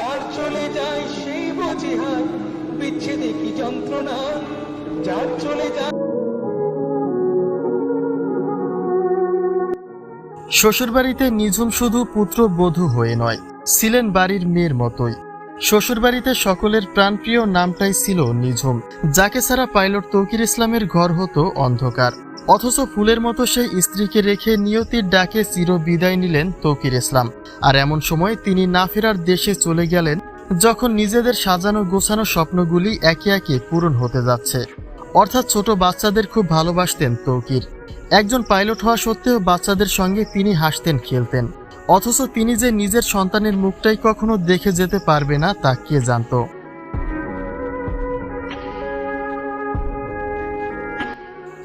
যার চলে যায় সেই বোঝে হায় বিচ্ছেদে কি যন্ত্রণা, যার চলে যায় শ্বশুরবাড়িতে নিঝুম শুধু পুত্রবধূ হয়ে নয়, ছিলেন বাড়ির মেয়ের মতোই। শ্বশুরবাড়িতে সকলের প্রাণপ্রিয় নামটাই ছিল নিঝুম যাকে ছাড়া পাইলট তৌকির ইসলামের ঘর হতো অন্ধকার। অথচ ফুলের মতো সেই স্ত্রীকে রেখে নিয়তির ডাকে চির বিদায় নিলেন তৌকির ইসলাম। আর এমন সময় তিনি না ফেরার দেশে চলে গেলেন, যখন নিজেদের সাজানো গোছানো স্বপ্নগুলি একে একে পূরণ হতে যাচ্ছে। অর্থাৎ ছোট বাচ্চাদের খুব ভালোবাসতেন তৌকির। একজন পাইলট হওয়া সত্ত্বেও বাচ্চাদের সঙ্গে তিনি হাসতেন, খেলতেন। অথচ তিনি যে নিজের সন্তানের মুখটাই কখনো দেখে যেতে পারবে না, তা কে জানতো?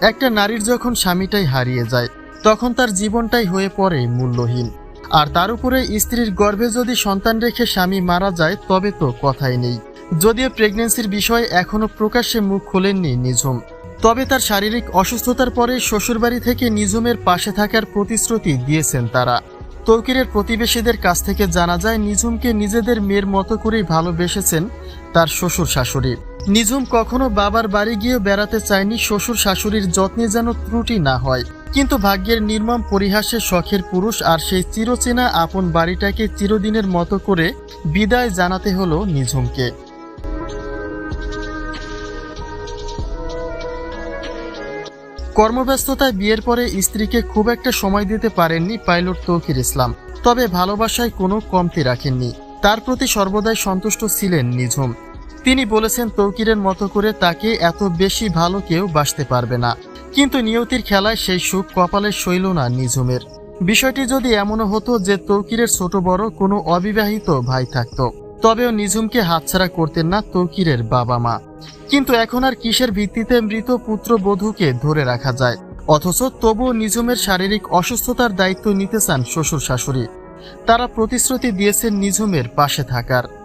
একটা নারীর যখন স্বামীটাই হারিয়ে যায়, তখন তার জীবনটাই হয়ে পড়ে মূল্যহীন। আর তার উপরে স্ত্রীর গর্ভে যদি সন্তান রেখে স্বামী মারা যায়, তবে তো কথাই নেই। যদিও প্রেগনেন্সির বিষয়ে এখনও প্রকাশ্যে মুখ খোলেননি নিঝুম। তবে তার শারীরিক অসুস্থতার পরে শ্বশুরবাড়ি থেকে নিঝুমের পাশে থাকার প্রতিশ্রুতি দিয়েছেন তারা। তৌকিরের প্রতিবেশীদের কাছ থেকে জানা যায়, নিঝুমকে নিজেদের মেয়ের মতো করেই ভালোবেসেছেন তার শ্বশুর শাশুড়ি। নিঝুম কখনো বাবার বাড়ি গিয়ে বেড়াতে চায়নি শ্বশুর শাশুড়ির যত্নে যেন ত্রুটি না হয়। কিন্তু ভাগ্যের নির্মম পরিহাসে শখের পুরুষ আর সেই চিরচেনা আপন বাড়িটাকে চিরদিনের মতো করে বিদায় জানাতে হলো নিঝুমকে কর্মব্যস্ততায় বিয়ের পরে স্ত্রীকে খুব একটা সময় দিতে পারেননি পাইলট তৌকির ইসলাম। তবে ভালোবাসায় কোনো কমতি রাখেননি। তার প্রতি সর্বদাই সন্তুষ্ট ছিলেন নিঝুম তিনি বলেছেন, তৌকিরের মতো করে তাকে এত বেশি ভালো কেউ বাসতে পারবে না। কিন্তু নিয়তির খেলায় সেই সুখ কপালে শৈল না নিঝুমের। বিষয়টি যদি এমনও হতো যে তৌকিরের ছোট বড় কোনো অবিবাহিত ভাই থাকতো, তবেও নিঝুমকে হাতছাড়া করতেন না তৌকিরের বাবা মা। কিন্তু এখন আর কিসের ভিত্তিতে মৃত পুত্র পুত্রবধূকে ধরে রাখা যায়? অথচ তবুও নিঝুমের শারীরিক অসুস্থতার দায়িত্ব নিতে চান শ্বশুর শাশুড়ি। তারা প্রতিশ্রুতি দিয়েছেন নিঝুমের পাশে থাকার।